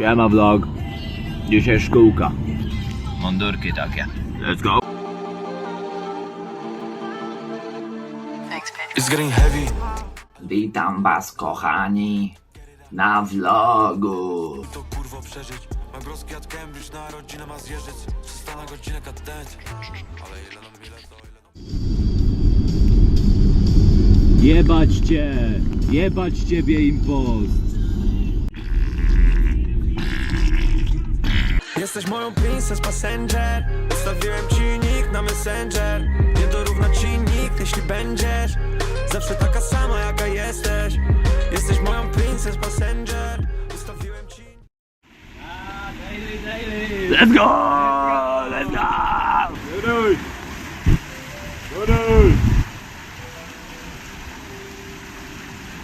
Siema vlog. Dzisiaj szkółka. Mundurki takie. Let's go. It's getting heavy. Witam was kochani na vlogu. To kurwo przeżyć. Mam groski jak Cambridge, na rodzinę ma zjeżdżać. 300 na godzinę kadent. Ale ile nam ile to ile Jebać cię! Jebać ciebie impost! Jesteś moją princess passenger Ustawiłem ci nick na messenger Nie dorówna ci nikt, jeśli będziesz Zawsze taka sama jaka jesteś Jesteś moją princess passenger Ustawiłem ci Let's go! Let's go!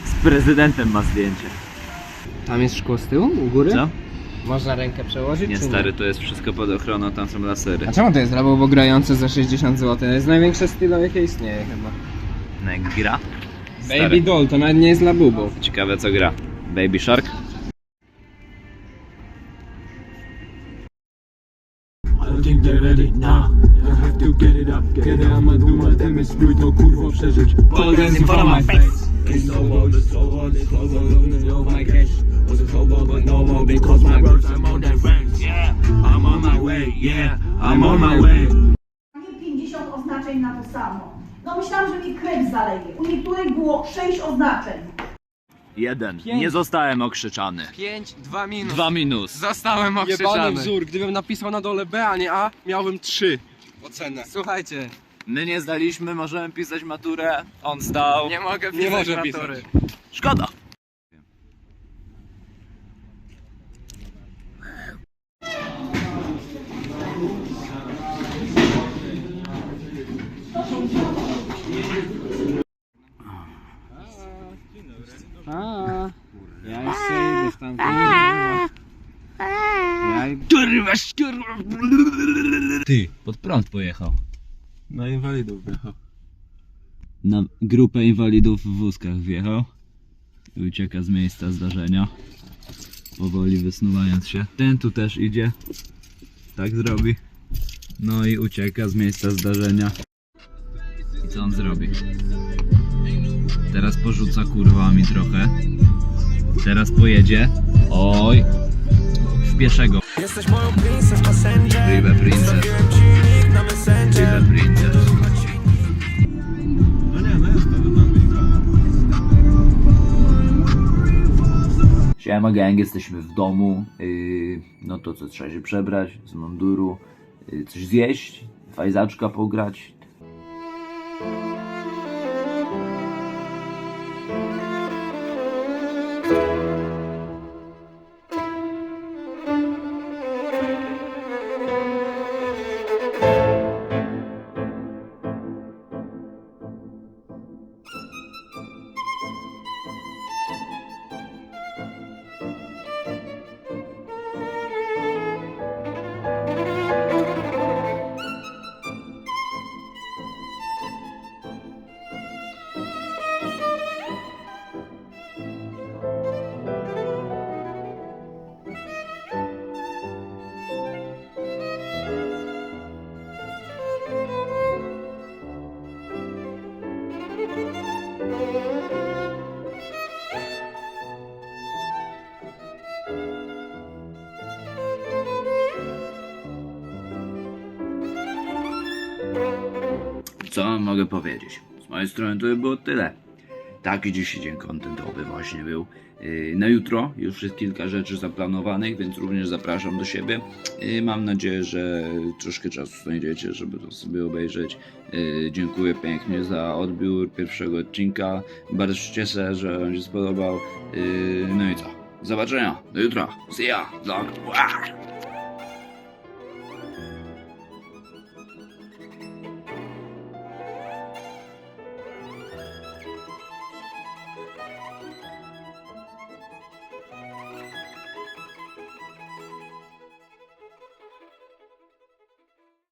Z prezydentem ma zdjęcie. Tam jest szkło z tyłu, u góry? Co? Można rękę przełożyć? Nie czy stary, to jest wszystko pod ochroną, tam są lasery. A czemu to jest labowo grające za 60 zł? To jest największe stylo jakie istnieje chyba. No jak gra? Baby Stary. doll, to nawet nie jest labubu. Ciekawe co gra. Baby Shark? Think they're ready, nah I have to get it up, kiedy I'ma do my damage Spróbuj to kurwo przeżyć Polgaz in front of my face It's solo, the solo, the solo Don't know my cash Was a solo, but no more Because my words yeah I'm on my way nie 50 oznaczeń na to samo. No myślałam, że mi krew zaleje. U niektórych było 6 oznaczeń. Jeden. Nie zostałem okrzyczany. 5, 2 minus. Dwa minus. Zostałem Jebany okrzyczany. wzór, gdybym napisał na dole B, a nie A, miałbym 3 ocenę. Słuchajcie, My nie zdaliśmy, możemy pisać maturę. On zdał. nie mogę pisać Nie może matury. Szkoda. I- Kurwa, kurwa. Ty, pod prąd pojechał. Na inwalidów wjechał. Na grupę inwalidów w wózkach wjechał. I ucieka z miejsca zdarzenia. Powoli wysnuwając się. Ten tu też idzie. Tak zrobi. No i ucieka z miejsca zdarzenia. I co on zrobi? Teraz porzuca kurwami trochę. Teraz pojedzie. Oj. Pieszego. Jesteś moją princess passenger River Princess. No nie, no jest to dynamika. Siema gang, jesteśmy w domu. Yy, no to co, trzeba się przebrać z munduru, yy, coś zjeść, fajzaczka pograć. Co mogę powiedzieć? Z mojej strony to by było tyle. Taki dzisiaj dzień kontentowy właśnie był. Yy, Na jutro już jest kilka rzeczy zaplanowanych, więc również zapraszam do siebie. Yy, Mam nadzieję, że troszkę czasu znajdziecie, żeby to sobie obejrzeć. Yy, Dziękuję pięknie za odbiór pierwszego odcinka. Bardzo się cieszę, że Wam się spodobał. No i co? Zobaczenia. Do jutra. See ya. Wow.